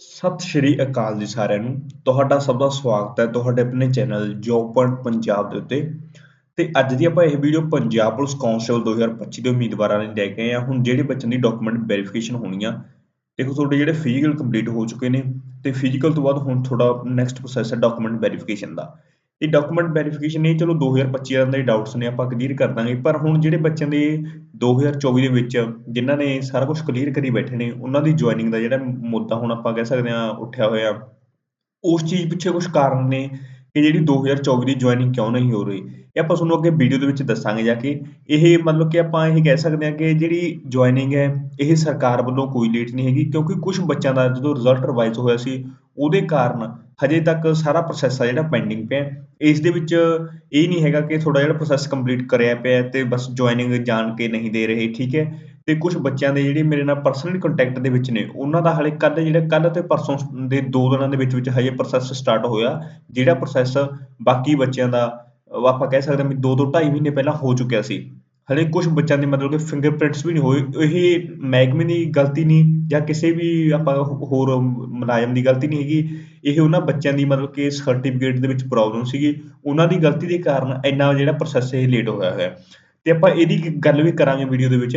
ਸਤਿ ਸ਼੍ਰੀ ਅਕਾਲ ਜੀ ਸਾਰਿਆਂ ਨੂੰ। ਤੁਹਾਡਾ ਸਭ ਦਾ ਸਵਾਗਤ ਹੈ ਤੁਹਾਡੇ ਆਪਣੇ ਚੈਨਲ ਜੋਬ ਪੁਆਇੰਟ ਪੰਜਾਬ ਦੇ ਉੱਤੇ। ਤੇ ਅੱਜ ਦੀ ਆਪਾਂ ਇਹ ਵੀਡੀਓ ਪੰਜਾਬ ਪੁਲਿਸ ਕਾਂਸਟੇਬਲ 2025 ਦੇ ਉਮੀਦਵਾਰਾਂ ਲਈ ਲੈ ਕੇ ਆਏ ਹਾਂ। ਹੁਣ ਜਿਹੜੇ ਬੱਚਿਆਂ ਦੀ ਡਾਕੂਮੈਂਟ ਵੈਰੀਫਿਕੇਸ਼ਨ ਹੋਣੀ ਆ, ਦੇਖੋ ਤੁਹਾਡੇ ਜਿਹੜੇ ਫਿਜ਼ੀਕਲ ਕੰਪਲੀਟ ਹੋ ਚੁੱਕੇ ਨੇ, ਤੇ ਫਿਜ਼ੀਕਲ ਤੋਂ ਬਾਅਦ ਹੁਣ ਤੁਹਾਡਾ ਨੈਕਸਟ ਪ੍ਰੋਸੈਸ ਹੈ ਡਾਕੂਮੈਂਟ ਵੈਰੀਫਿਕੇਸ਼ਨ ਦਾ। ਇਹ ਡਾਕੂਮੈਂਟ ਵੈਰੀਫਿਕੇਸ਼ਨ ਇਹ ਚਲੋ 2025 ਦੇ ਡਾਊਟਸ ਨੇ, ਆਪਾਂ ਕਲੀਅਰ ਕਰ ਦਾਂਗੇ। ਪਰ ਹੁਣ ਜਿਹੜੇ ਬੱਚਿਆਂ ਦੇ 2024 ਦੇ ਵਿੱਚ, ਜਿਨ੍ਹਾਂ ਨੇ ਸਾਰਾ ਕੁਝ ਕਲੀਅਰ ਕਰੀ ਬੈਠੇ ਨੇ, ਉਹਨਾਂ ਦੀ ਜੁਆਇਨਿੰਗ ਦਾ ਜਿਹੜਾ ਮੁੱਦਾ ਹੁਣ ਆਪਾਂ ਕਹਿ ਸਕਦੇ ਹਾਂ ਉੱਠਿਆ ਹੋਇਆ, ਉਸ ਚੀਜ਼ ਪਿੱਛੇ ਕੁਝ ਕਾਰਨ ਨੇ ਕਿ ਜਿਹੜੀ 2024 ਦੀ ਜੁਆਇਨਿੰਗ ਕਿਉਂ ਨਹੀਂ ਹੋ ਰਹੀ। ਇਹ ਆਪਾਂ ਤੁਹਾਨੂੰ ਅੱਗੇ ਵੀਡੀਓ ਦੇ ਵਿੱਚ ਦੱਸਾਂਗੇ ਜਾ ਕੇ। ਇਹ ਮਤਲਬ ਕਿ ਆਪਾਂ ਇਹ ਕਹਿ ਸਕਦੇ ਹਾਂ ਕਿ ਜਿਹੜੀ ਜੁਆਇਨਿੰਗ ਹੈ, ਇਹ ਸਰਕਾਰ ਵੱਲੋਂ ਕੋਈ ਲੇਟ ਨਹੀਂ ਹੈਗੀ, ਕਿਉਂਕਿ ਕੁਝ ਬੱਚਿਆਂ ਦਾ ਜਦੋਂ ਰਿਜ਼ਲਟ ਰਿਵਾਈਜ਼ ਹੋਇਆ ਸੀ, ਉਹਦੇ ਕਾਰਨ ਹਜੇ ਤੱਕ ਸਾਰਾ ਪ੍ਰੋਸੈਸ ਆ ਜਿਹੜਾ ਪੈਂਡਿੰਗ ਪਿਆ। ਇਸ ਦੇ ਵਿੱਚ ਇਹ ਨਹੀਂ ਹੈਗਾ ਕਿ ਤੁਹਾਡਾ ਜਿਹੜਾ ਪ੍ਰੋਸੈਸ ਕੰਪਲੀਟ ਕਰਿਆ ਪਿਆ ਤੇ ਬਸ ਜੁਆਇਨਿੰਗ ਜਾਣ ਕੇ ਨਹੀਂ ਦੇ ਰਹੇ, ਠੀਕ ਹੈ? ਤੇ ਕੁਝ ਬੱਚਿਆਂ ਦੇ ਜਿਹੜੇ ਮੇਰੇ ਨਾਲ ਪਰਸਨਲੀ ਕੰਟੈਕਟ ਦੇ ਵਿੱਚ ਨੇ, ਉਹਨਾਂ ਦਾ ਹਾਲੇ ਕੱਲ ਜਿਹੜਾ ਕੱਲ ਤੇ ਪਰਸੋਂ ਦੇ ਦੋ ਦਿਨਾਂ ਦੇ ਵਿੱਚ ਵਿੱਚ ਹਜੇ ਪ੍ਰੋਸੈਸ ਸਟਾਰਟ ਹੋਇਆ, ਜਿਹੜਾ ਪ੍ਰੋਸੈਸ ਬਾਕੀ ਬੱਚਿਆਂ ਦਾ, ਆਪਾਂ ਕਹਿ ਸਕਦੇ ਹਾਂ ਵੀ 2 ਤੋਂ 2.5 ਮਹੀਨੇ ਪਹਿਲਾਂ ਹੋ ਚੁੱਕਿਆ ਸੀ। ਹਲੇ ਕੁਝ ਬੱਚਿਆਂ ਦੇ ਮਤਲਬ ਕਿ ਫਿੰਗਰਪ੍ਰਿੰਟਸ ਵੀ ਨਹੀਂ ਹੋਏ, ਇਹ ਮਹਿਕਮੇ ਦੀ ਗਲਤੀ ਨਹੀਂ ਜਾਂ ਕਿਸੇ ਵੀ ਆਪਾਂ ਹੋਰ ਮੁਲਾਜ਼ਮ ਦੀ ਗਲਤੀ ਨਹੀਂ ਹੈਗੀ। ਇਹ ਉਹਨਾਂ ਬੱਚਿਆਂ ਦੀ ਮਤਲਬ ਕਿ ਸਰਟੀਫਿਕੇਟ ਦੇ ਵਿੱਚ ਪ੍ਰੋਬਲਮ ਸੀਗੀ। ਉਹਨਾਂ ਦੀ ਗਲਤੀ ਦੇ ਕਾਰਨ ਇੰਨਾ ਜਿਹੜਾ ਪ੍ਰੋਸੈਸ ਇਹ ਲੇਟ ਹੋਇਆ ਹੋਇਆ ਤੇ ਆਪਾਂ ਇਹਦੀ ਗੱਲ ਵੀ ਕਰਾਂਗੇ ਵੀਡੀਓ ਦੇ ਵਿੱਚ।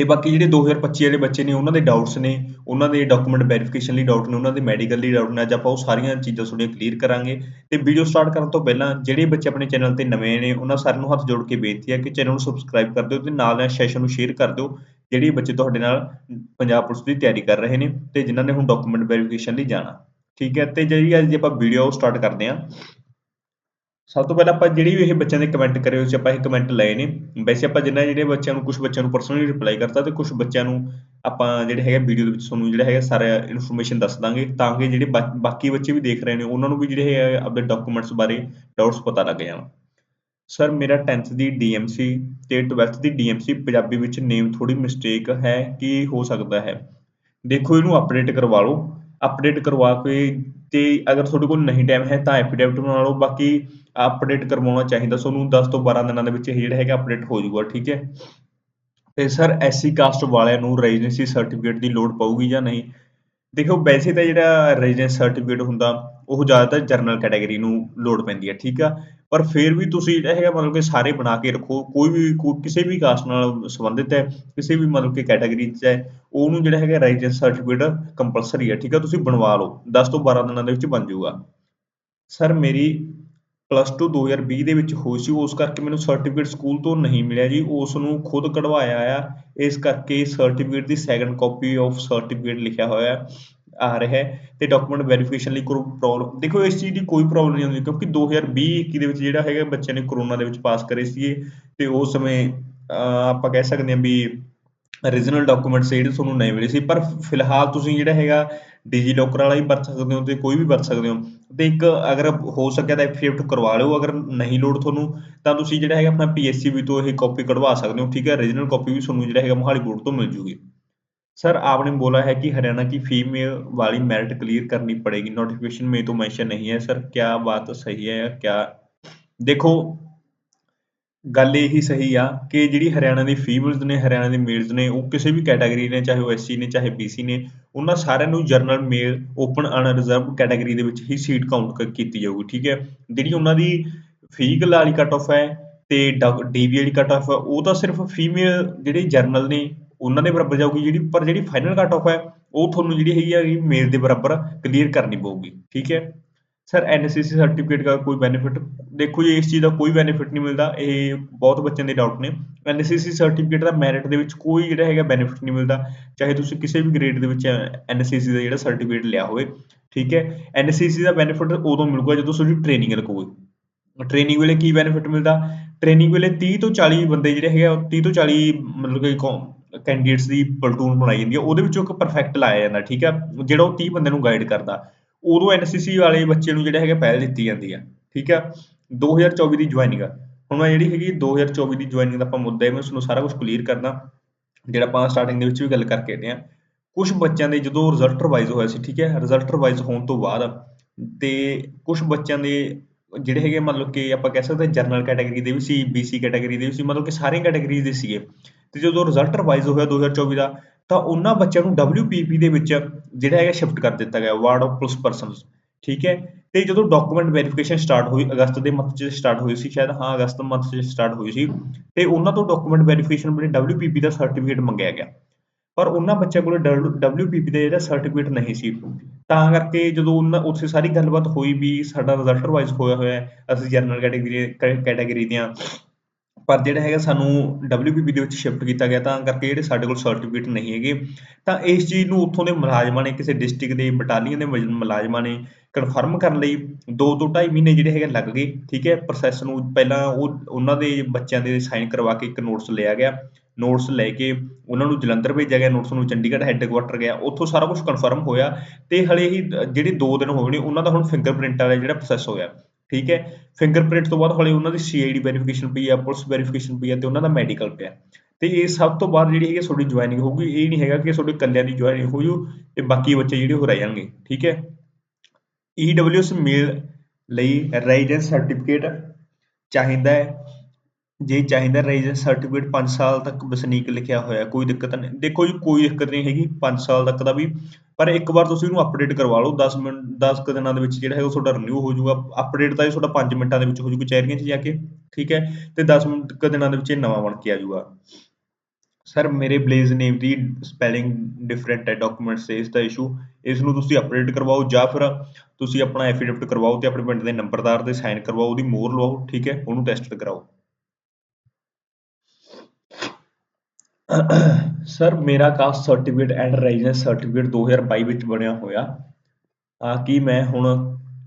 ਤੇ ਬਾਕੀ ਜਿਹੜੇ 2025 ਵਾਲੇ ਬੱਚੇ ਨੇ, ਉਹਨਾਂ ਦੇ ਡਾਊਟਸ ਨੇ, ਉਹਨਾਂ ਦੇ ਡਾਕੂਮੈਂਟ ਵੈਰੀਫਿਕੇਸ਼ਨ ਲਈ ਡਾਊਟ ਨੇ, ਉਹਨਾਂ ਦੇ ਮੈਡੀਕਲ ਲਈ ਡਾਊਟ ਨੇ, ਅੱਜ ਆਪਾਂ ਉਹ ਸਾਰੀਆਂ ਚੀਜ਼ਾਂ ਤੁਹਾਡੀਆਂ ਕਲੀਅਰ ਕਰਾਂਗੇ। ਤੇ ਵੀਡੀਓ ਸਟਾਰਟ ਕਰਨ ਤੋਂ ਪਹਿਲਾਂ ਜਿਹੜੇ ਬੱਚੇ ਆਪਣੇ ਚੈਨਲ ਤੇ ਨਵੇਂ ਨੇ, ਉਹਨਾਂ ਸਾਰਿਆਂ ਨੂੰ ਹੱਥ ਜੋੜ ਕੇ ਬੇਨਤੀ ਹੈ ਕਿ ਚੈਨਲ ਨੂੰ ਸਬਸਕ੍ਰਾਈਬ ਕਰ ਦਿਓ ਤੇ ਨਾਲ ਨਾਲ ਸੈਸ਼ਨ ਨੂੰ ਸ਼ੇਅਰ ਕਰ ਦਿਓ, ਜਿਹੜੇ ਬੱਚੇ ਤੁਹਾਡੇ ਨਾਲ ਪੰਜਾਬ ਪੁਲਿਸ ਦੀ ਤਿਆਰੀ ਕਰ ਰਹੇ ਨੇ ਤੇ ਜਿਨ੍ਹਾਂ ਨੇ ਹੁਣ ਡਾਕੂਮੈਂਟ ਵੈਰੀਫਿਕੇਸ਼ਨ ਲਈ ਜਾਣਾ। ਠੀਕ ਹੈ, ਤੇ ਜਿਹੜੀ ਅੱਜ ਆਪਾਂ ਵੀਡੀਓ ਸਟਾਰਟ ਕਰਦੇ ਹਾਂ। ਸਭ ਤੋਂ ਪਹਿਲਾਂ ਆਪਾਂ ਜਿਹੜੀ ਵੀ ਇਹ ਬੱਚਿਆਂ ਦੇ ਕਮੈਂਟ ਕਰੇ ਹੋਏ ਸੀ ਆਪਾਂ ਇਹ ਕਮੈਂਟ ਲਏ ਨੇ। ਵੈਸੇ ਆਪਾਂ ਜਿੰਨਾ ਜਿਹੜੇ ਬੱਚਿਆਂ ਨੂੰ ਕੁਝ ਬੱਚਿਆਂ ਨੂੰ ਪਰਸਨਲੀ ਰਿਪਲਾਈ ਕਰਤਾ ਤੇ ਕੁਝ ਬੱਚਿਆਂ ਨੂੰ ਆਪਾਂ ਜਿਹੜੇ ਹੈਗਾ ਵੀਡੀਓ ਦੇ ਵਿੱਚ ਤੁਹਾਨੂੰ ਜਿਹੜਾ ਹੈਗਾ ਸਾਰਾ ਇਨਫੋਰਮੇਸ਼ਨ ਦੱਸ ਦਾਂਗੇ ਤਾਂ ਕਿ ਜਿਹੜੇ ਬਾਕੀ ਬੱਚੇ ਵੀ ਦੇਖ ਰਹੇ ਨੇ, ਉਹਨਾਂ ਨੂੰ ਵੀ ਜਿਹੜੇ ਹੈ ਆਪਣੇ ਡਾਕੂਮੈਂਟਸ ਬਾਰੇ ਡਾਊਟਸ ਪਤਾ ਲੱਗ ਜਾਣ। ਸਰ ਮੇਰਾ 10th ਦੀ ਡੀਐਮਸੀ ਤੇ 12th ਦੀ ਡੀਐਮਸੀ ਪੰਜਾਬੀ ਵਿੱਚ ਨੇਮ ਥੋੜੀ ਮਿਸਟੇਕ ਹੈ ਕਿ ਹੋ ਸਕਦਾ ਹੈ। ਦੇਖੋ, ਇਹਨੂੰ ਅਪਡੇਟ ਕਰਵਾ ਲਓ। ਅਪਡੇਟ ਕਰਵਾ ਕੇ ਤੇ ਅਗਰ ਤੁਹਾਡੇ ਕੋਲ ਨਹੀਂ ਟਾਈਮ ਹੈ ਤਾਂ ਐਫੀਡੈਵਿਟ ਬਣਾ ਲਓ, ਬਾਕੀ ਅਪਡੇਟ ਕਰਵਾਉਣਾ ਚਾਹੀਦਾ ਤੁਹਾਨੂੰ 10 ਤੋਂ 12 ਦਿਨਾਂ ਦੇ ਵਿੱਚ ਇਹ ਜਿਹੜਾ ਹੈਗਾ ਅਪਡੇਟ ਹੋ ਜਾਊਗਾ, ਠੀਕ ਹੈ? ਤੇ ਸਰ ਐਸਸੀ ਕਾਸਟ ਵਾਲਿਆਂ ਨੂੰ ਰੈਜ਼ੀਡੈਂਸੀ ਸਰਟੀਫਿਕੇਟ ਦੀ ਲੋੜ ਪਊਗੀ ਜਾਂ ਨਹੀਂ? ਦੇਖੋ, ਵੈਸੇ ਤਾਂ ਜਿਹੜਾ ਰੈਜ਼ੀਡੈਂਸ ਸਰਟੀਫਿਕੇਟ ਹੁੰਦਾ, ਉਹ ਜ਼ਿਆਦਾਤਰ ਜਰਨਲ ਕੈਟਾਗਰੀ ਨੂੰ ਲੋੜ ਪੈਂਦੀ ਹੈ, ਠੀਕ ਆ? ਪਰ ਫਿਰ ਵੀ ਤੁਸੀਂ ਜਿਹੜਾ ਹੈਗਾ ਮਤਲਬ ਕਿ ਸਾਰੇ ਬਣਾ ਕੇ ਰੱਖੋ, ਕੋਈ ਵੀ ਕਿਸੇ ਵੀ ਕਾਸਟ ਨਾਲ ਸੰਬੰਧਿਤ ਹੈ, ਕਿਸੇ ਵੀ ਮਤਲਬ ਕਿ ਕੈਟਾਗਰੀ 'ਚ ਹੈ, ਉਹਨੂੰ ਜਿਹੜਾ ਹੈਗਾ ਰੈਜ਼ੀਡੈਂਸ ਸਰਟੀਫਿਕੇਟ ਕੰਪਲਸਰੀ ਹੈ, ਠੀਕ ਆ ਤੁਸੀਂ ਬਣਵਾ ਲਓ 10 ਤੋਂ 12 ਦਿਨਾਂ ਦੇ ਵਿੱਚ ਬਣ ਜਾਊਗਾ। ਸਰ ਮੇਰੀ ਪਲੱਸ 2 2020 ਦੇ ਵਿੱਚ ਹੋਈ ਸੀ, ਉਸ ਕਰਕੇ ਮੈਨੂੰ ਸਰਟੀਫਿਕੇਟ ਸਕੂਲ ਤੋਂ ਨਹੀਂ ਮਿਲਿਆ ਜੀ, ਉਸ ਨੂੰ ਖੁਦ ਕਢਵਾਇਆ ਆ ਇਸ ਕਰਕੇ ਸਰਟੀਫਿਕੇਟ ਦੀ ਸੈਕੰਡ ਕਾਪੀ ਆਫ ਸਰਟੀਫਿਕੇਟ ਲਿਖਿਆ ਹੋਇਆ ਆ ਰਿਹਾ ਹੈ ਤੇ ਡਾਕੂਮੈਂਟ ਵੈਰੀਫਿਕੇਸ਼ਨ ਲਈ ਕੋਈ ਪ੍ਰੋਬਲਮ ਦੇਖੋ ਇਸ ਚੀਜ਼ ਦੀ ਕੋਈ ਪ੍ਰੋਬਲਮ ਨਹੀਂ ਹੁੰਦੀ ਕਿਉਂਕਿ 2020 21 ਦੇ ਵਿੱਚ ਜਿਹੜਾ ਹੈਗਾ ਬੱਚਿਆਂ ਨੇ ਕਰੋਨਾ ਦੇ ਵਿੱਚ ਪਾਸ ਕਰੇ ਸੀਗੇ ਤੇ ਉਸ ਸਮੇਂ ਆਪਾਂ ਕਹਿ ਸਕਦੇ ਹਾਂ ਵੀ ਰੀਜਨਲ ਡਾਕੂਮੈਂਟਸ ਜਿਹੜੇ ਤੁਹਾਨੂੰ ਨਹੀਂ ਮਿਲੇ ਸੀ, ਪਰ ਫਿਲਹਾਲ ਤੁਸੀਂ ਜਿਹੜਾ ਹੈਗਾ ਡਿਜੀ ਲੋਕਰ ਵਾਲਾ ਹੀ ਵਰਤ ਸਕਦੇ ਹੋ ਤੇ ਕੋਈ ਵੀ ਵਰਤ ਸਕਦੇ ਹੋ ਤੇ ਇੱਕ ਅਗਰ ਹੋ ਸਕਿਆ ਤਾਂ ਐਫੀਡੇਵਿਟ ਕਰਵਾ ਲਿਓ, ਅਗਰ ਨਹੀਂ ਲੋੜ ਤੁਹਾਨੂੰ ਤਾਂ ਤੁਸੀਂ ਜਿਹੜਾ ਹੈਗਾ ਆਪਣਾ ਪੀਐਸਸੀਬੀ ਤੋਂ ਇਹ ਕਾਪੀ ਕਢਵਾ ਸਕਦੇ ਹੋ, ਠੀਕ ਹੈ ਰੀਜਨਲ ਕਾਪੀ ਵੀ ਤੁਹਾਨੂੰ ਜਿਹੜਾ ਹੈਗਾ ਮੋਹਾਲੀ ਬੋਰਡ ਤੋਂ ਮਿਲ ਜੂਗੀ। सर आपने बोला है कि हरियाणा की फीमेल वाली मेरिट क्लियर करनी पड़ेगी नोटिफिकेशन में तो मेंशन नहीं है सर क्या बात सही है क्या ਦੇਖੋ ਗੱਲ ਇਹੀ ਸਹੀ ਆ ਕਿ ਜਿਹੜੀ ਹਰਿਆਣਾ ਦੀ ਫੀਮੇਲਸ ਨੇ ਹਰਿਆਣਾ ਦੇ ਮੇਲਸ ਨੇ ਉਹ ਕਿਸੇ ਵੀ ਕੈਟਾਗਰੀ ਨੇ ਚਾਹੇ ਉਹ ਐਸਸੀ ਨੇ ਚਾਹੇ ਬੀਸੀ ਨੇ ਉਹਨਾਂ ਸਾਰਿਆਂ ਨੂੰ general male open unreserved category ਦੇ ਵਿੱਚ ਹੀ ਸੀਟ ਕਾਊਂਟ ਕੀਤੀ ਜਾਊਗੀ ਠੀਕ ਹੈ ਜਿਹੜੀ ਉਹਨਾਂ ਦੀ ਫਿਜ਼ੀਕਲ ਵਾਲੀ ਕੱਟ ਆਫ ਹੈ ਤੇ ਡੀਵੀ ਵਾਲੀ ਕੱਟ ਆਫ ਹੈ ਉਹ ਤਾਂ ਸਿਰਫ ਫੀਮੇਲ ਜਿਹੜੇ ਜਰਨਲ ਨੇ ਉਹਨਾਂ ਦੇ ਬਰਾਬਰ ਜਾਊਗੀ ਜਿਹੜੀ, ਪਰ ਜਿਹੜੀ ਫਾਈਨਲ ਕੱਟ ਆਫ ਹੈ, ਉਹ ਤੁਹਾਨੂੰ ਜਿਹੜੀ ਹੈਗੀ ਆ ਮੇਲ ਦੇ ਬਰਾਬਰ ਕਲੀਅਰ ਕਰਨੀ ਪਊਗੀ, ਠੀਕ ਹੈ? ਸਰ ਐਨਸੀਸੀ ਸਰਟੀਫਿਕੇਟ ਦਾ ਕੋਈ ਬੈਨੀਫਿਟ ਦੇਖੋ ਜੀ, ਇਸ ਚੀਜ਼ ਦਾ ਕੋਈ ਬੈਨੀਫਿਟ ਨਹੀਂ ਮਿਲਦਾ, ਇਹ ਬਹੁਤ ਬੱਚਿਆਂ ਦੇ ਡਾਊਟ ਨੇ। ਐਨਸੀਸੀ ਸਰਟੀਫਿਕੇਟ ਦਾ ਮੈਰਿਟ ਦੇ ਵਿੱਚ ਕੋਈ ਜਿਹੜਾ ਹੈਗਾ ਬੈਨੀਫਿਟ ਨਹੀਂ ਮਿਲਦਾ, ਚਾਹੇ ਤੁਸੀਂ ਕਿਸੇ ਵੀ ਗ੍ਰੇਡ ਦੇ ਵਿੱਚ ਐਨਸੀਸੀ ਦਾ ਜਿਹੜਾ ਸਰਟੀਫਿਕੇਟ ਲਿਆ ਹੋਵੇ, ਠੀਕ ਹੈ? ਐਨਸੀਸੀ ਦਾ ਬੈਨੀਫਿਟ ਉਦੋਂ ਮਿਲੂਗਾ ਜਦੋਂ ਤੁਹਾਡੀ ਟ੍ਰੇਨਿੰਗ ਲੱਗੂਗੀ। ਟ੍ਰੇਨਿੰਗ ਵੇਲੇ ਕੀ ਬੈਨੀਫਿਟ ਮਿਲਦਾ? ਟ੍ਰੇਨਿੰਗ ਵੇਲੇ 30 ਤੋਂ 40 ਬੰਦੇ ਜਿਹੜੇ ਹੈਗੇ 30 ਤੋਂ 40 ਮਤਲਬ ਕਿ ਕੈਂਡੀਡੇਟਸ ਦੀ ਪਲਟੂਨ ਬਣਾਈ ਜਾਂਦੀ ਹੈ, ਉਹਦੇ ਵਿੱਚੋਂ ਇੱਕ ਪਰਫੈਕਟ ਲਾਇਆ ਜਾਂਦਾ, ਠੀਕ ਹੈ? ਜਿਹੜਾ ਉਹ 30 ਬੰਦੇ ਨੂੰ ਗਾਈਡ ਕਰਦਾ। ਉਦੋਂ ਐਨਸੀਸੀ ਵਾਲੇ ਬੱਚੇ ਨੂੰ ਜਿਹੜਾ ਹੈਗਾ ਪਹਿਲ ਦਿੱਤੀ ਜਾਂਦੀ ਹੈ, ਠੀਕ ਆ 2024 ਦੀ ਜੁਆਇਨਿੰਗ ਹੁਣ ਮੈਂ ਜਿਹੜੀ ਹੈਗੀ 2024 ਦੀ ਜੁਆਇਨਿੰਗ ਦਾ ਆਪਾਂ ਮੁੱਦਾ ਹੈ ਮੈਂ ਤੁਹਾਨੂੰ ਸਾਰਾ ਕੁਝ ਕਲੀਅਰ ਕਰਦਾ, ਜਿਹੜਾ ਆਪਾਂ ਸਟਾਰਟਿੰਗ ਦੇ ਵਿੱਚ ਵੀ ਗੱਲ ਕਰਕੇ ਆਏ ਆ ਕੁਝ ਬੱਚਿਆਂ ਦੇ ਜਦੋਂ ਰਿਜ਼ਲਟ ਰਿਵਾਈਜ਼ ਹੋਇਆ ਸੀ, ਠੀਕ ਹੈ? ਰਿਜ਼ਲਟ ਰਿਵਾਈਜ਼ ਹੋਣ ਤੋਂ ਬਾਅਦ ਤੇ ਕੁਝ ਬੱਚਿਆਂ ਦੇ ਜਿਹੜੇ ਹੈਗੇ ਮਤਲਬ ਕਿ ਆਪਾਂ ਕਹਿ ਸਕਦੇ ਜਨਰਲ ਕੈਟਾਗਰੀ ਦੇ ਵੀ ਸੀ ਬੀਸੀ ਕੈਟਾਗਰੀ ਦੇ ਵੀ ਸੀ, ਮਤਲਬ ਕਿ ਸਾਰੀਆਂ ਕੈਟਾਗਰੀ ਦੇ ਸੀਗੇ। ਤੇ ਜਦੋਂ ਰਿਜ਼ਲਟ ਰਿਵਾਈਜ਼ ਹੋਇਆ 2024 ਦਾ, ਤਾਂ ਉਹਨਾਂ ਬੱਚਿਆਂ ਨੂੰ WPP ਦੇ ਵਿੱਚ ਜਿਹੜਾ ਹੈਗਾ ਸ਼ਿਫਟ ਕਰ ਦਿੱਤਾ ਗਿਆ ਵਾਰਡ ਆਫ ਪੁਲਿਸ ਪਰਸਨਸ ਠੀਕ ਹੈ? ਤੇ ਜਦੋਂ ਡਾਕੂਮੈਂਟ ਵੈਰੀਫਿਕੇਸ਼ਨ ਸਟਾਰਟ ਹੋਈ, ਅਗਸਤ ਦੇ ਮੰਥ 'ਚ ਸਟਾਰਟ ਹੋਈ ਸੀ, ਸ਼ਾਇਦ ਹਾਂ, ਅਗਸਤ ਮੰਥ 'ਚ ਸਟਾਰਟ ਹੋਈ ਸੀ, ਤੇ ਉਹਨਾਂ ਤੋਂ ਡਾਕੂਮੈਂਟ ਵੈਰੀਫਿਕੇਸ਼ਨ ਬਣੇ WPP ਦਾ ਸਰਟੀਫਿਕੇਟ ਮੰਗਿਆ ਗਿਆ। ਪਰ ਉਹਨਾਂ ਬੱਚਿਆਂ ਕੋਲ WPP ਦਾ ਜਿਹੜਾ ਸਰਟੀਫਿਕੇਟ ਨਹੀਂ ਸੀ। ਤਾਂ ਕਰਕੇ ਜਦੋਂ ਉਹਨਾਂ, ਉੱਥੇ ਸਾਰੀ ਗੱਲਬਾਤ ਹੋਈ ਵੀ ਸਾਡਾ ਰਿਜ਼ਲਟ ਵਾਈਜ਼ ਹੋਇਆ ਹੋਇਆ ਅਸੀਂ ਜਨਰਲ ਕੈਟਾਗਰੀ ਕੈਟਾਗਰੀ ਦੀਆਂ ਪਰ ਜਿਹੜਾ ਹੈਗਾ ਸਾਨੂੰ WPP ਦੇ ਵਿੱਚ ਸ਼ਿਫਟ ਕੀਤਾ ਗਿਆ, ਤਾਂ ਕਰਕੇ ਜਿਹੜੇ ਸਾਡੇ ਕੋਲ ਸਰਟੀਫਿਕੇਟ ਨਹੀਂ ਹੈਗੇ, ਤਾਂ ਇਸ ਚੀਜ਼ ਨੂੰ ਉੱਥੋਂ ਦੇ ਮੁਲਾਜ਼ਮਾਂ ਨੇ, ਕਿਸੇ ਡਿਸਟ੍ਰਿਕਟ ਦੇ ਬਟਾਲੀਅਨ ਦੇ ਮੁਲਾਜ਼ਮਾਂ ਨੇ ਕਨਫਰਮ ਕਰਨ ਲਈ 2 ਤੋਂ 2.5 ਮਹੀਨੇ ਜਿਹੜੇ ਹੈਗੇ ਲੱਗ ਗਏ, ਠੀਕ ਹੈ? ਪ੍ਰੋਸੈਸ ਨੂੰ ਪਹਿਲਾਂ ਉਹ, ਉਹਨਾਂ ਦੇ ਬੱਚਿਆਂ ਦੇ ਸਾਈਨ ਕਰਵਾ ਕੇ ਇੱਕ ਨੋਟਿਸ ਲਿਆ ਗਿਆ ਨੋਟਸ ਲੈ ਕੇ ਉਹਨਾਂ ਨੂੰ ਜਲੰਧਰ ਭੇਜਿਆ ਗਿਆ ਨੋਟਸ ਨੂੰ ਚੰਡੀਗੜ੍ਹ ਹੈੱਡਕੁਆਟਰ ਗਿਆ, ਉੱਥੋਂ ਸਾਰਾ ਕੁਝ ਕਨਫਰਮ ਹੋਇਆ ਤੇ ਹਲੇ ਹੀ, ਜਿਹੜੇ 2 ਦਿਨ ਹੋ ਗਏ ਨੇ, ਉਹਨਾਂ ਦਾ ਹੁਣ ਫਿੰਗਰਪ੍ਰਿੰਟ ਵਾਲਾ ਜਿਹੜਾ ਪ੍ਰੋਸੈਸ ਹੋਇਆ। ਠੀਕ ਹੈ? ਫਿੰਗਰਪ੍ਰਿੰਟ ਤੋਂ ਬਾਅਦ ਹਲੇ ਉਹਨਾਂ ਦੀ ਸੀਆਈਡੀ ਵੈਰੀਫਿਕੇਸ਼ਨ ਪਈ ਆ ਪੁਲਿਸ ਵੈਰੀਫਿਕੇਸ਼ਨ ਪਈ ਆ ਤੇ ਉਹਨਾਂ ਦਾ ਮੈਡੀਕਲ ਪਿਆ। ਤੇ ਇਹ ਸਭ ਤੋਂ ਬਾਅਦ ਜਿਹੜੀ ਹੈਗੀ ਤੁਹਾਡੀ ਜੁਆਇਨਿੰਗ ਹੋਊਗੀ, ਇਹ ਨਹੀਂ ਹੈਗਾ ਕਿ ਤੁਹਾਡੇ ਕੱਲਿਆਂ ਦੀ ਜੁਆਇਨਿੰਗ ਹੋ ਜੂ ਤੇ ਬਾਕੀ ਬੱਚੇ ਜਿਹੜੇ ਹੋ ਰਹਿ ਜਾਣਗੇ ਠੀਕ ਹੈ? ਈਡਬਲਯੂਐਸ ਮੇਲ ਲਈ ਰੈਜ਼ੀਡੈਂਸ ਸਰਟੀਫਿਕੇਟ ਚਾਹੀਦਾ ਹੈ। ਜੇ ਚਾਹੀਦਾ ਰੈਜ਼ੀਡੈਂਸ ਸਰਟੀਫਿਕੇਟ 5 ਸਾਲ ਤੱਕ ਵਸਨੀਕ ਲਿਖਿਆ ਹੋਇਆ, ਕੋਈ ਦਿੱਕਤ ਨਹੀਂ, ਦੇਖੋ ਜੀ, ਕੋਈ ਦਿੱਕਤ ਨਹੀਂ ਹੈਗੀ 5 ਸਾਲ ਤੱਕ ਦਾ ਵੀ ਪਰ ਇੱਕ ਵਾਰ ਤੁਸੀਂ ਉਹਨੂੰ ਅਪਡੇਟ ਕਰਵਾ ਲਓ 10 ਮਿੰਟ 10 ਕੁ ਦਿਨਾਂ ਦੇ ਵਿੱਚ ਜਿਹੜਾ ਹੈ ਉਹ ਤੁਹਾਡਾ ਰਿਨਿਊ ਹੋ ਜਾਊਗਾ। ਅਪਡੇਟ ਤਾਂ ਇਹ ਤੁਹਾਡਾ 5 ਮਿੰਟਾਂ ਦੇ ਵਿੱਚ ਹੋ ਜਾਊਗਾ ਕਚਹਿਰੀਆਂ 'ਚ ਜਾ ਕੇ, ਠੀਕ ਹੈ? ਤੇ 10 ਮਿੰਟ ਕੁ ਦਿਨਾਂ ਦੇ ਵਿੱਚ ਇਹ ਨਵਾਂ ਬਣ ਕੇ ਆ ਜਾਊਗਾ। ਸਰ ਮੇਰੇ ਬਲੇਜ਼ ਨੇਮ ਦੀ ਸਪੈਲਿੰਗ ਡਿਫਰੈਂਟ ਹੈ ਡਾਕੂਮੈਂਟਸ ਤੇ ਇਸ ਦਾ ਇਸ਼ੂ ਇਸ ਨੂੰ ਤੁਸੀਂ ਅਪਡੇਟ ਕਰਵਾਓ ਜਾਂ ਫਿਰ ਤੁਸੀਂ ਆਪਣਾ ਐਫੀਡੇਵਿਟ ਕਰਵਾਓ ਤੇ ਆਪਣੇ ਪਿੰਡ ਦੇ ਨੰਬਰਦਾਰ ਦੇ ਸਾਈਨ ਕਰਵਾਓ, ਉਹਦੀ ਮੋਹਰ ਲਵਾਓ, ਠੀਕ ਹੈ? ਉਹਨੂੰ ਟੈਸਟ ਕਰਾਓ। ਸਰ ਮੇਰਾ caste certificate and residence certificate 2022 ਵਿੱਚ ਬਣਿਆ ਹੋਇਆ। ਆ ਕੀ ਮੈਂ ਹੁਣ,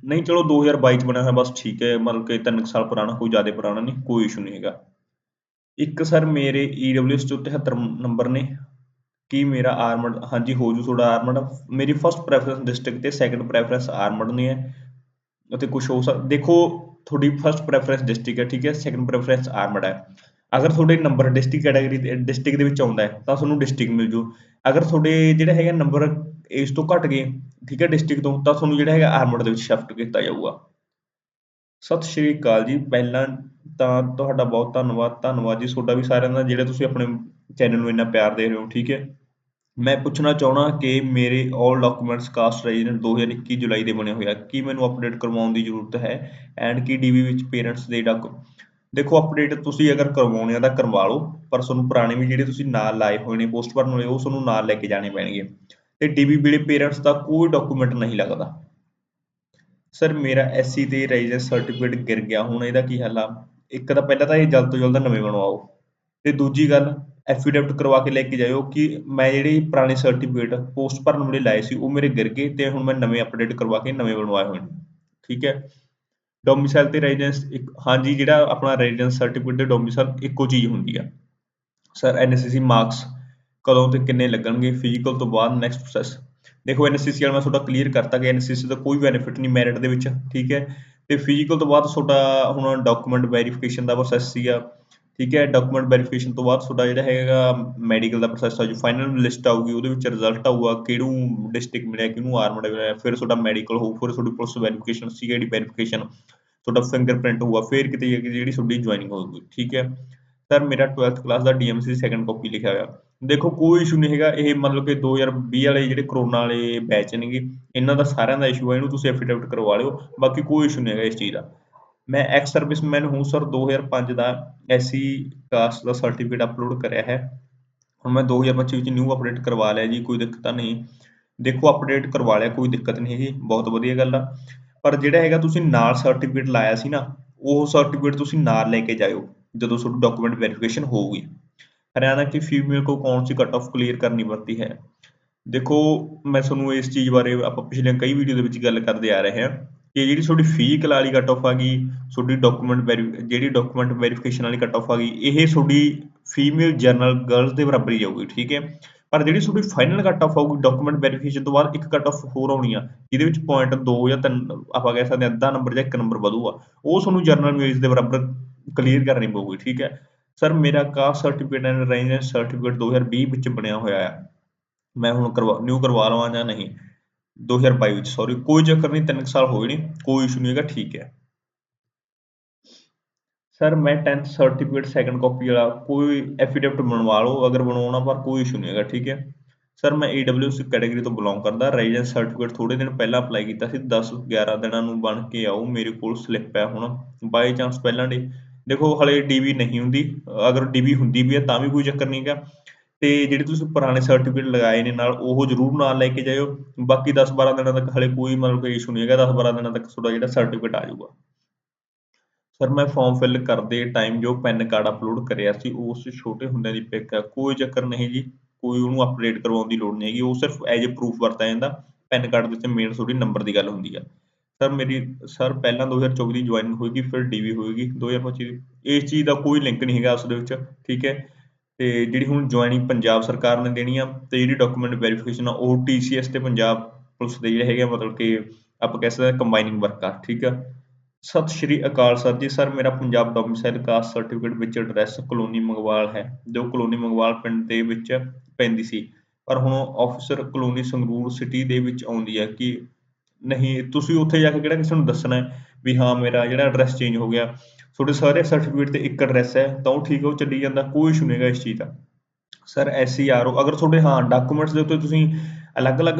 ਨਹੀਂ ਚਲੋ 2022 ਚ ਬਣਿਆ ਹੋਇਆ, ਬਸ ਠੀਕ ਹੈ, ਮਤਲਬ ਕਿ 3 ਸਾਲ ਪੁਰਾਣਾ, ਕੋਈ ਜ਼ਿਆਦਾ ਪੁਰਾਣਾ ਨਹੀਂ, ਕੋਈ ਇਸ਼ੂ ਨਹੀਂ ਹੈਗਾ। ਇੱਕ ਸਰ ਮੇਰੇ EWS ਚ 73 ਨੰਬਰ ਨੇ। ਕੀ ਮੇਰਾ ਆਰਮਡ ਹਾਂਜੀ ਹੋ ਜੂ ਤੁਹਾਡਾ ਆਰਮਡ ਮੇਰੀ ਫਰਸਟ ਪ੍ਰੈਫਰੈਂਸ ਡਿਸਟ੍ਰਿਕਟ ਤੇ ਸੈਕੰਡ ਪ੍ਰੈਫਰੈਂਸ ਆਰਮਡ ਨੇ। ਹੈ ਅਤੇ ਕੁਝ ਹੋ ਸਕਦਾ ਦੇਖੋ, ਤੁਹਾਡੀ ਫਰਸਟ ਪ੍ਰੈਫਰੈਂਸ ਡਿਸਟ੍ਰਿਕਟ ਹੈ, ਠੀਕ ਹੈ ਸੈਕੰਡ ਪ੍ਰੈਫਰੈਂਸ ਆਰਮਡ ਹੈ। ਅਗਰ ਤੁਹਾਡੇ ਨੰਬਰ ਡਿਸਟ੍ਰਿਕਟ ਕੈਟਾਗਰੀ ਡਿਸਟ੍ਰਿਕਟ ਦੇ ਵਿੱਚ ਆਉਂਦਾ ਹੈ, ਤਾਂ ਤੁਹਾਨੂੰ ਡਿਸਟ੍ਰਿਕਟ ਮਿਲ ਜੂ। ਅਗਰ ਤੁਹਾਡੇ ਜਿਹੜਾ ਹੈਗਾ ਨੰਬਰ ਇਸ ਤੋਂ ਘਟ ਗਏ, ਠੀਕ ਹੈ ਡਿਸਟ੍ਰਿਕਟ ਤੋਂ, ਤਾਂ ਤੁਹਾਨੂੰ ਜਿਹੜਾ ਹੈਗਾ ਆਰਮਡ ਦੇ ਵਿੱਚ ਸ਼ਿਫਟ ਕੀਤਾ ਜਾਊਗਾ। ਸਤਿ ਸ਼੍ਰੀ ਅਕਾਲ ਜੀ। ਪਹਿਲਾਂ ਤਾਂ ਤੁਹਾਡਾ ਬਹੁਤ ਧੰਨਵਾਦ। ਧੰਨਵਾਦ ਜੀ ਤੁਹਾਡਾ ਵੀ ਸਾਰਿਆਂ ਦਾ, ਜਿਹੜੇ ਤੁਸੀਂ ਆਪਣੇ ਚੈਨਲ ਨੂੰ ਇੰਨਾ ਪਿਆਰ ਦੇ ਰਹੇ ਹੋ, ਠੀਕ ਹੈ। ਮੈਂ ਪੁੱਛਣਾ ਚਾਹਣਾ ਕਿ ਮੇਰੇ 올 ਡਾਕੂਮੈਂਟਸ ਕਾਸਟ ਰੈਜ਼ੀਡੈਂਟ 2021 ਜੁਲਾਈ ਦੇ ਬਣੇ ਹੋਏ ਆ। ਕੀ ਮੈਨੂੰ ਅਪਡੇਟ ਕਰਵਾਉਣ ਦੀ ਜ਼ਰੂਰਤ ਹੈ? ਐਂਡ ਕੀ ਡੀਵੀ ਵਿੱਚ ਪੇਰੈਂਟਸ ਦੇ ਡਾਕੂ ਦੇਖੋ ਅਪਡੇਟ ਤੁਸੀਂ ਅਗਰ ਕਰਵਾਉਣੇ ਆ ਤਾਂ ਕਰਵਾ ਲਓ, ਪਰ ਤੁਹਾਨੂੰ ਪੁਰਾਣੇ ਵੀ ਜਿਹੜੇ ਤੁਸੀਂ ਨਾਲ ਲਾਏ ਹੋਏ ਨੇ ਪੋਸਟ ਭਰਨ ਵਾਲੇ, ਉਹ ਤੁਹਾਨੂੰ ਨਾਲ ਲੈ ਕੇ ਜਾਣੇ ਪੈਣਗੇ। ਤੇ ਡੀਬੀ ਵੇਲੇ ਪੇਰੈਂਟਸ ਦਾ ਕੋਈ ਡਾਕੂਮੈਂਟ ਨਹੀਂ ਲੱਗਦਾ। ਸਰ ਮੇਰਾ ਐਸਸੀ ਤੇ ਰੈਜ਼ੀਡੈਂਸ ਸਰਟੀਫਿਕੇਟ ਗਿਰ ਗਿਆ। ਹੁਣ ਇਹਦਾ ਕੀ ਹੱਲ ਆ? ਇੱਕ ਤਾਂ ਪਹਿਲਾਂ ਤਾਂ ਇਹ ਜਲਦ ਤੋਂ ਜਲਦ ਨਵੇਂ ਬਣਵਾਓ। ਤੇ ਦੂਜੀ ਗੱਲ ਐਫੀਡੇਵਿਟ ਕਰਵਾ ਕੇ ਲੈ ਕੇ ਜਾਇਓ ਕਿ ਮੈਂ ਜਿਹੜੇ ਪੁਰਾਣੇ ਸਰਟੀਫਿਕੇਟ ਪੋਸਟ ਭਰਨ ਵੇਲੇ ਲਾਏ ਸੀ, ਉਹ ਮੇਰੇ ਗਿਰ ਗਏ ਤੇ ਹੁਣ ਮੈਂ ਨਵੇਂ ਅਪਡੇਟ ਕਰਵਾ ਕੇ ਨਵੇਂ ਬਣਵਾਏ ਹੋਏ ਨੇ। ਠੀਕ ਹੈ? ਡੋਮਿਸਾਈਲ ਤੇ ਰੈਜ਼ੀਡੈਂਸ ਇੱਕ, ਹਾਂਜੀ, ਜਿਹੜਾ ਆਪਣਾ ਰੈਜ਼ੀਡੈਂਸ ਸਰਟੀਫਿਕੇਟ ਤੇ ਡੋਮਿਸਾਈਲ ਇੱਕੋ ਚੀਜ਼ ਹੁੰਦੀ ਆ। ਸਰ ਐਨਐਸਸੀ ਮਾਰਕਸ ਕਦੋਂ ਤੇ ਕਿੰਨੇ ਲੱਗਣਗੇ? ਫਿਜ਼ੀਕਲ ਤੋਂ ਬਾਅਦ ਨੈਕਸਟ ਪ੍ਰੋਸੈਸ ਦੇਖੋ ਐਨਐਸਸੀ ਵਾਲਾ ਮੈਂ ਤੁਹਾਡਾ ਕਲੀਅਰ ਕਰਤਾ ਕਿ ਐਨਐਸਸੀ ਦਾ ਕੋਈ ਬੈਨੀਫਿਟ ਨਹੀਂ ਮੈਰਿਟ ਦੇ ਵਿੱਚ, ਠੀਕ ਹੈ? ਤੇ ਫਿਜ਼ੀਕਲ ਤੋਂ ਬਾਅਦ ਤੁਹਾਡਾ ਹੁਣ ਡਾਕੂਮੈਂਟ ਵੈਰੀਫਿਕੇਸ਼ਨ ਦਾ ਪ੍ਰੋਸੈਸ ਸੀਗਾ। ਠੀਕ ਹੈ ਡਾਕੂਮੈਂਟ ਵੈਰੀਫਿਕੇਸ਼ਨ ਤੋਂ ਬਾਅਦ ਤੁਹਾਡਾ ਜਿਹੜਾ ਹੈਗਾ ਮੈਡੀਕਲ ਦਾ ਪ੍ਰੋਸੈਸ ਆ, ਜੋ ਫਾਈਨਲ ਲਿਸਟ ਆਊਗੀ, ਉਹਦੇ ਵਿੱਚ ਰਿਜ਼ਲਟ ਆਊਗਾ, ਕਿਹੜੂ ਡਿਸਟ੍ਰਿਕਟ ਮਿਲਿਆ, ਕਿਹਨੂੰ ਆਰਮਡ ਮਿਲਿਆ, ਫਿਰ ਤੁਹਾਡਾ ਮੈਡੀਕਲ ਹੋਊ, ਫਿਰ ਤੁਹਾਡੀ ਪੁਲਿਸ ਵੈਰੀਫਿਕੇਸ਼ਨ ਸੀਆਈਡੀ ਵੈਰੀਫਿਕੇਸ਼ਨ ਤੁਹਾਡਾ ਫਿੰਗਰਪ੍ਰਿੰਟ ਹੋਊਗਾ, ਫਿਰ ਕਿਤੇ ਜਿਹੜੀ ਤੁਹਾਡੀ ਜੁਆਇਨਿੰਗ ਹੋਊਗੀ, ਠੀਕ ਹੈ। ਸਰ ਮੇਰਾ 12th ਕਲਾਸ ਦਾ ਡੀਐਮਸੀ ਸੈਕੰਡ ਕਾਪੀ ਲਿਖਿਆ ਹੋਇਆ। ਦੇਖੋ, ਕੋਈ ਇਸ਼ੂ ਨਹੀਂ ਹੈਗਾ, ਇਹ ਮਤਲਬ ਕਿ 2020 ਵਾਲੇ ਜਿਹੜੇ ਕਰੋਨਾ ਵਾਲੇ ਬੈਚ ਨੇਗੇ, ਇਹਨਾਂ ਦਾ ਸਾਰਿਆਂ ਦਾ ਇਸ਼ੂ ਹੈ ਇਹਨੂੰ ਤੁਸੀਂ ਐਫੀਡੇਵਿਟ ਕਰਵਾ ਲਿਓ, ਬਾਕੀ ਕੋਈ ਇਸ਼ੂ ਨਹੀਂ ਹੈਗਾ ਇਸ ਚੀਜ਼ ਦਾ। ਮੈਂ ਐਕਸ ਸਰਵਿਸਮੈਨ ਹੂੰ ਸਰ 2005 ਦਾ ਐਸੀ ਕਾਸਟ ਦਾ ਸਰਟੀਫਿਕੇਟ ਅਪਲੋਡ ਕਰਿਆ ਹੈ। ਹੁਣ ਮੈਂ 2025 ਵਿੱਚ ਨਿਊ ਅਪਡੇਟ ਕਰਵਾ ਲਿਆ ਜੀ, ਕੋਈ ਦਿੱਕਤ ਨਹੀਂ। ਦੇਖੋ ਅਪਡੇਟ ਕਰਵਾ ਲਿਆ, ਕੋਈ ਦਿੱਕਤ ਨਹੀਂ ਹੈਗੀ, ਬਹੁਤ ਵਧੀਆ ਗੱਲ ਆ। ਪਰ ਜਿਹੜਾ ਹੈਗਾ ਤੁਸੀਂ ਨਾਲ ਸਰਟੀਫਿਕੇਟ ਲਾਇਆ ਸੀ ਨਾ, ਉਹ ਸਰਟੀਫਿਕੇਟ ਤੁਸੀਂ ਨਾਲ ਲੈ ਕੇ ਜਾਇਓ, ਜਦੋਂ ਤੁਹਾਡੀ ਡਾਕੂਮੈਂਟ ਵੈਰੀਫਿਕੇਸ਼ਨ ਹੋਊਗੀ। ਹਰਿਆਣਾ ਕੀ ਫੀਮੇਲ ਕੋ ਕੌਣ ਸੀ ਕਟ ਆਫ ਕਲੀਅਰ ਕਰਨੀ ਪੜਤੀ ਹੈ। ਦੇਖੋ, ਮੈਂ ਤੁਹਾਨੂੰ ਇਸ ਚੀਜ਼ ਬਾਰੇ ਆਪਾਂ ਪਿਛਲੇ ਕਈ ਵੀਡੀਓ ਦੇ ਵਿੱਚ ਗੱਲ ਕਰਦੇ ਆ ਰਹੇ ਹਾਂ। ਕਿ ਜਿਹੜੀ ਤੁਹਾਡੀ ਫਿਜ਼ੀਕਲ ਵਾਲੀ ਕੱਟ ਆਫ ਆ ਗਈ, ਤੁਹਾਡੀ ਡਾਕੂਮੈਂਟ ਜਿਹੜੀ ਡਾਕੂਮੈਂਟ ਵੈਰੀਫਿਕੇਸ਼ਨ ਵਾਲੀ ਕੱਟ ਆਫ ਆ ਗਈ, ਇਹ ਤੁਹਾਡੀ ਫੀਮੇਲ ਜਨਰਲ ਗਰਲਸ ਦੇ ਬਰਾਬਰ ਹੀ ਜਾਊਗੀ, ਠੀਕ ਹੈ? ਪਰ ਜਿਹੜੀ ਤੁਹਾਡੀ ਫਾਈਨਲ ਕੱਟ ਆਫ ਆਊਗੀ ਡਾਕੂਮੈਂਟ ਵੈਰੀਫਿਕੇਸ਼ਨ ਤੋਂ ਬਾਅਦ ਇੱਕ ਕੱਟ ਆਫ ਹੋਰ ਆਉਣੀ ਆ, ਜਿਹਦੇ ਵਿੱਚ ਪੁਆਇੰਟ 2 ਜਾਂ 3 ਆਪਾਂ ਕਹਿ ਸਕਦੇ ਹਾਂ ਅੱਧਾ ਨੰਬਰ ਜਾਂ ਇੱਕ ਨੰਬਰ ਵਧੂਗਾ, ਉਹ ਤੁਹਾਨੂੰ ਜਨਰਲ ਮੇਲਸ ਦੇ ਬਰਾਬਰ ਕਲੀਅਰ ਕਰਨੀ ਪਊਗੀ, ਠੀਕ ਹੈ? ਸਰ ਮੇਰਾ caste certificate and residence certificate 2020 ਵਿੱਚ ਬਣਿਆ ਹੋਇਆ ਹੈ ਮੈਂ ਹੁਣ ਕਰਵਾ ਨਿਊ ਕਰਵਾ ਲਵਾਂ ਜਾਂ ਨਹੀਂ? 2022 ਵਿੱਚ ਸੌਰੀ ਕੋਈ ਚੱਕਰ ਨਹੀਂ 3 ਸਾਲ ਹੋਏ ਨੇ, ਕੋਈ ਇਸ਼ੂ ਨਹੀਂ ਹੈਗਾ, ਠੀਕ ਹੈ। ਸਰ ਮੈਂ 10th ਸਰਟੀਫਿਕੇਟ ਸੈਕੰਡ ਕਾਪੀ ਵਾਲਾ, ਕੋਈ ਐਫੀਡੇਵਿਟ ਬਣਵਾ ਲਓ, ਅਗਰ ਬਣਾਉਣਾ ਪਰ ਕੋਈ ਇਸ਼ੂ ਨਹੀਂ ਹੈਗਾ, ਠੀਕ ਹੈ। ਸਰ ਮੈਂ ਏਡਬਲਿਊਐਸ ਕੈਟਾਗਰੀ ਤੋਂ ਬਿਲੋਂਗ ਕਰਦਾ ਰੈਜ਼ੀਡੈਂਸ ਸਰਟੀਫਿਕੇਟ ਥੋੜੇ ਦਿਨ ਪਹਿਲਾਂ ਅਪਲਾਈ ਕੀਤਾ ਸੀ 10 11 ਦਿਨਾਂ ਨੂੰ ਬਣ ਕੇ ਆਊ ਮੇਰੇ ਕੋਲ ਸਲਿੱਪ ਹੈ ਹੁਣ ਬਾਈ ਚਾਂਸ ਪਹਿਲਾਂ ਡੇ ਦੇਖੋ, ਹਲੇ ਡੀਵੀ ਨਹੀਂ ਹੁੰਦੀ, ਅਗਰ ਡੀਵੀ ਹੁੰਦੀ ਵੀ ਹੈ, ਤਾਂ ਵੀ ਕੋਈ ਚੱਕਰ ਨਹੀਂ ਹੈਗਾ। ਤੇ ਜਿਹੜੇ ਤੁਸੀਂ ਪੁਰਾਣੇ ਸਰਟੀਫਿਕੇਟ ਲਗਾਏ ਨੇ ਨਾਲ ਉਹ ਜ਼ਰੂਰ ਨਾਲ ਲੈ ਕੇ ਜਾਇਓ। ਬਾਕੀ 10 12 ਦਿਨਾਂ ਤੱਕ ਹਲੇ ਕੋਈ ਮਤਲਬ ਕੋਈ ਇਸ਼ੂ ਨਹੀਂ ਹੈਗਾ 10 12 ਦਿਨਾਂ ਤੱਕ ਤੁਹਾਡਾ ਜਿਹੜਾ ਸਰਟੀਫਿਕੇਟ ਆ ਜਾਊਗਾ। ਸਰ ਮੈਂ ਫਾਰਮ ਫਿਲ ਕਰਦੇ ਟਾਈਮ ਜੋ ਪੈਨ ਕਾਰਡ ਅਪਲੋਡ ਕਰਿਆ ਸੀ ਉਸ ਛੋਟੇ ਹੁੰਦਿਆਂ ਦੀ ਪਿਕ ਹੈ ਕੋਈ ਚੱਕਰ ਨਹੀਂ ਜੀ, ਕੋਈ ਉਹਨੂੰ ਅਪਡੇਟ ਕਰਵਾਉਣ ਦੀ ਲੋੜ ਨਹੀਂ ਹੈਗੀ। ਉਹ ਸਿਰਫ ਐਜ ਅ ਪ੍ਰੂਫ ਵਰਤਿਆ ਜਾਂਦਾ। ਪੈਨ ਕਾਰਡ ਦੇ ਉੱਤੇ ਮੇਨ ਤੁਹਾਡੀ ਨੰਬਰ ਦੀ ਗੱਲ ਹੁੰਦੀ ਆ। ਸਰ ਮੇਰੀ ਸਰ ਪਹਿਲਾਂ 2024 ਦੀ ਜੁਆਇਨਿੰਗ ਹੋਏਗੀ, ਫਿਰ ਡੀਵੀ ਹੋਏਗੀ। 2025 ਦੀ ਇਸ ਚੀਜ਼ ਦਾ ਕੋਈ ਲਿੰਕ ਨਹੀਂ ਹੈਗਾ ਉਸ ਦੇ ਵਿੱਚ, ਠੀਕ ਹੈ? ਤੇ ਜਿਹੜੀ ਹੁਣ ਜੁਆਇਨਿੰਗ ਪੰਜਾਬ ਸਰਕਾਰ ਨੇ ਦੇਣੀ ਆ ਤੇ ਜਿਹੜੀ ਡਾਕੂਮੈਂਟ ਵੈਰੀਫਿਕੇਸ਼ਨ ਆ, ਉਹ ਟੀਸੀਐਸ ਤੇ ਪੰਜਾਬ ਪੁਲਿਸ ਦੇ ਜਿਹੜੇ ਹੈਗੇ ਆ, ਮਤਲਬ ਕਿ ਆਪਾਂ ਕਹਿ ਸਕਦੇ ਹਾਂ ਕੰਬਾਈਨਿੰਗ ਵਰਕਰ ਠੀਕ ਆ? ਸਤਿ ਸ਼੍ਰੀ ਅਕਾਲ ਸਰ ਜੀ। ਸਰ, ਮੇਰਾ ਪੰਜਾਬ ਡੋਮਿਸਾਈਲ ਕਾਸਟ ਸਰਟੀਫਿਕੇਟ ਵਿੱਚ ਐਡਰੈਸ ਕਲੋਨੀ ਮੰਗਵਾਲ ਹੈ, ਜੋ ਕਲੋਨੀ ਮੰਗਵਾਲ ਪਿੰਡ ਦੇ ਵਿੱਚ ਪੈਂਦੀ ਸੀ। ਪਰ ਹੁਣ ਆਫਿਸਰ ਕਲੋਨੀ ਸੰਗਰੂਰ ਸਿਟੀ ਦੇ ਵਿੱਚ ਆਉਂਦੀ ਹੈ ਕਿ ਨਹੀਂ, ਤੁਸੀਂ ਉੱਥੇ ਜਾ ਕੇ ਕਿਹੜਾ ਕਿਸੇ ਨੂੰ ਦੱਸਣਾ ਹੈ ਵੀ ਹਾਂ, ਮੇਰਾ ਜਿਹੜਾ ਐਡਰੈਸ ਚੇਂਜ ਹੋ ਗਿਆ। ਤੁਹਾਡੇ ਸਾਰੇ ਸਰਟੀਫਿਕੇਟ ਤੇ ਇੱਕ ਐਡਰੈਸ ਹੈ, ਤਾਂ ਉਹ ਠੀਕ ਹੈ, ਉਹ ਚੱਲੀ ਜਾਂਦਾ, ਕੋਈ ਇਸ਼ੂ ਨਹੀਂਗਾ ਇਸ ਚੀਜ਼ ਦਾ। ਸਰ ਐਸਸੀਆਰਓ ਅਗਰ ਤੁਹਾਡੇ ਹਾਂ ਡਾਕੂਮੈਂਟਸ ਦੇ ਉੱਤੇ ਤੁਸੀਂ ਅਲੱਗ-ਅਲੱਗ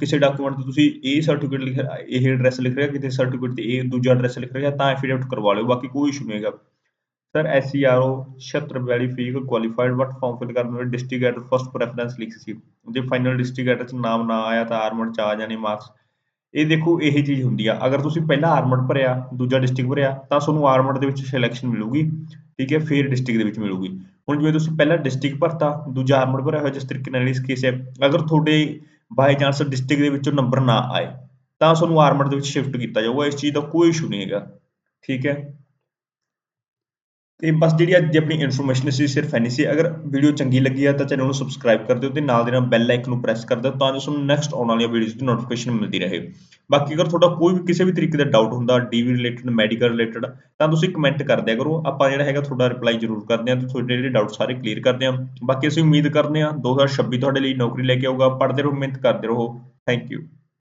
ਕਿਸੇ ਡਾਕੂਮੈਂਟ ਤੇ ਤੁਸੀਂ ਇਹ ਸਰਟੀਫਿਕੇਟ ਲਿਖਿਆ ਇਹ ਐਡਰੈਸ ਲਿਖ ਰਿਹਾ ਕਿਤੇ ਸਰਟੀਫਿਕੇਟ ਤੇ ਇਹ ਦੂਜਾ ਐਡਰੈਸ ਲਿਖ ਰਿਹਾ ਤਾਂ ਐਫੀਡੇਵਿਟ ਕਰਵਾ ਲਿਓ, ਬਾਕੀ ਕੋਈ ਇਸ਼ੂ ਨਹੀਂ ਹੈਗਾ। Sir SCRO 76 verified qualified but form fill ਕਰਨ ਵੇਲੇ ਡਿਸਟ੍ਰਿਕਟ ਐਡਰ ਫਸਟ ਪ੍ਰੈਫਰੈਂਸ ਲਿਖੀ ਸੀ। ਜੇ ਫਾਈਨਲ ਡਿਸਟ੍ਰਿਕਟ ਐਡਰ ਚ ਨਾਮ ਨਾ ਆਇਆ, ਤਾਂ ਆਰਮਡ ਚ ਆ ਜਾਣੇ ਮਾਰਕਸ ਇਹ ਦੇਖੋ, ਇਹ ਚੀਜ਼ ਹੁੰਦੀ ਆ। ਅਗਰ ਤੁਸੀਂ ਪਹਿਲਾਂ ਆਰਮਡ ਭਰਿਆ, ਦੂਜਾ ਡਿਸਟ੍ਰਿਕਟ ਭਰਿਆ, ਤਾਂ ਤੁਹਾਨੂੰ ਆਰਮਡ ਦੇ ਵਿੱਚ ਸਿਲੈਕਸ਼ਨ ਮਿਲੂਗੀ। ਠੀਕ ਹੈ, ਫਿਰ ਡਿਸਟ੍ਰਿਕਟ ਦੇ ਵਿੱਚ ਮਿਲੂਗੀ। ਹੁਣ ਜਿਵੇਂ ਤੁਸੀਂ ਪਹਿਲਾਂ ਡਿਸਟ੍ਰਿਕਟ ਭਰਤਾ, ਦੂਜਾ ਆਰਮਡ ਭਰਿਆ ਹੋਇਆ, ਜਿਸ ਤਰੀਕੇ ਨਾਲ ਇਸ ਕੇਸ ਹੈ, ਅਗਰ ਤੁਹਾਡੇ ਬਾਈ ਚਾਂਸ ਡਿਸਟ੍ਰਿਕਟ ਦੇ ਵਿੱਚੋਂ ਨੰਬਰ ਨਾ ਆਏ, ਤਾਂ ਤੁਹਾਨੂੰ ਆਰਮਡ ਦੇ ਵਿੱਚ ਸ਼ਿਫਟ ਕੀਤਾ ਜਾਊਗਾ। ਇਸ ਚੀਜ਼ ਦਾ ਕੋਈ ਇਸ਼ੂ ਨਹੀਂ ਹੈਗਾ। ਠੀਕ ਹੈ। ਤੇ ਬਸ ਜਿਹੜੀ ਅੱਜ ਦੀ ਆਪਣੀ ਇਨਫੋਰਮੇਸ਼ਨ ਸੀ, ਸਿਰਫ ਐਨੀ ਸੀ। ਅਗਰ ਵੀਡੀਓ ਚੰਗੀ ਲੱਗੀ ਆ ਤਾਂ ਚੈਨਲ ਨੂੰ ਸਬਸਕ੍ਰਾਈਬ ਕਰ ਦਿਓ ਤੇ ਨਾਲ ਦੇ ਨਾਲ ਬੈਲ ਆਈਕਨ ਨੂੰ ਪ੍ਰੈਸ ਕਰ ਦਿਓ ਤਾਂ ਜੋ ਤੁਹਾਨੂੰ ਨੈਕਸਟ ਆਉਣ ਵਾਲੀਆਂ ਵੀਡੀਓਜ਼ ਦੀ ਨੋਟੀਫਿਕੇਸ਼ਨ ਮਿਲਦੀ ਰਹੇ। ਬਾਕੀ ਅਗਰ ਤੁਹਾਡਾ ਕੋਈ ਵੀ ਕਿਸੇ ਵੀ ਤਰੀਕੇ ਦਾ ਡਾਊਟ ਹੁੰਦਾ ਡੀਵੀ ਰਿਲੇਟਡ ਮੈਡੀਕਲ ਰਿਲੇਟਡ ਤਾਂ ਤੁਸੀਂ ਕਮੈਂਟ ਕਰ ਦਿਆ ਕਰੋ। ਆਪਾਂ ਜਿਹੜਾ ਹੈਗਾ ਤੁਹਾਡਾ ਰਿਪਲਾਈ ਜ਼ਰੂਰ ਕਰਦੇ ਹਾਂ ਤੇ ਤੁਹਾਡੇ ਜਿਹੜੇ ਡਾਊਟ ਸਾਰੇ ਕਲੀਅਰ ਕਰਦੇ ਹਾਂ। ਬਾਕੀ ਅਸੀਂ ਉਮੀਦ ਕਰਦੇ ਹਾਂ 2026 ਤੁਹਾਡੇ ਲਈ ਨੌਕਰੀ ਲੈ ਕੇ ਆਊਗਾ। ਪੜ੍ਹਦੇ ਰਹੋ, ਮਿਹਨਤ ਕਰਦੇ ਰਹੋ। Thank you